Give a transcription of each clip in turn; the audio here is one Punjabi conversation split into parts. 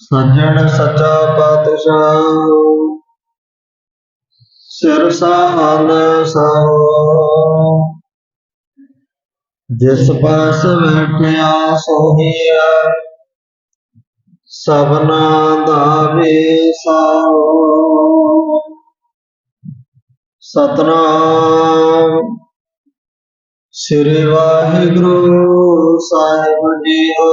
ਸੱਜਣ ਸੱਚਾ ਪਾਤਸ਼ਾਹ, ਸਿਰ ਸਾਹਨ ਸਾਹੋ ਜਿਸ ਪਾਸ ਬੈਠਿਆ ਸੋਹੀਆ ਸਭਨਾ ਦਾ ਵੇਸਾਓ ਸਤਨਾਮ ਸ੍ਰੀ ਵਾਹਿਗੁਰੂ ਸਾਹਿਬ ਜੀ ਹੋ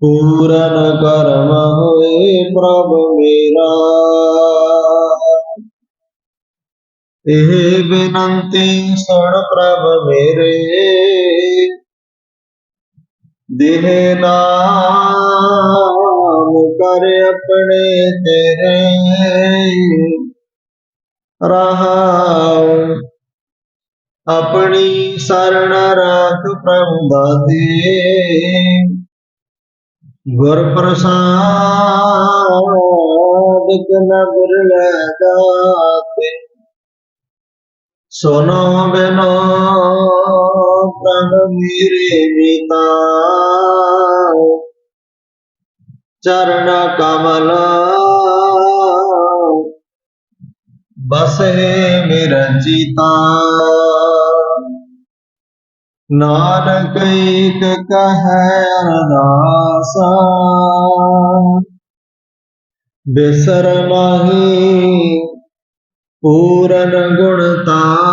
ਪੂਰਨ ਕਰਮ ਹੋਏ ਪ੍ਰਭ ਮੇਰਾ। ਇਹ ਬੇਨੰਤੀ ਸੁਣ ਪ੍ਰਭ ਮੇਰੇ। ਦੇਹ ਨਾਮ ਕਰ ਆਪਣੇ ਤੇਰੇ। ਰਹਾਉ ਆਪਣੀ ਸਰਣ ਰਾਖ ਪ੍ਰਭ ਦਾਤੇ ਗੁਰ ਪ੍ਰਸਾਦ ਕਨ ਬਿਰਲੇ ਦਾਤੇ ਸੁਨੋ ਬਿਨੋ ਪ੍ਰਭ ਮੇਰੇ ਮੀਤਾ ਚਰਨ ਕਮਲ ਬਸੇ ਮੇਰਾ ਜੀਤਾ ਨਾਨਕ ਏਕ ਕਹੈ ਅਰਦਾਸਾ। ਬਿਸਰ ਮਾਹੀ ਪੂਰਨ ਗੁਣਤਾਸਾ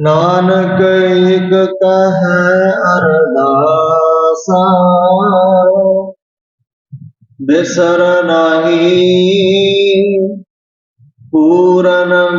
ਨਾਨਕ ਏਕ ਕਹੈ ਅਰਦਾਸਾ। ਬਿਸਰ ਨਾਹੀ ਪੂਰਨ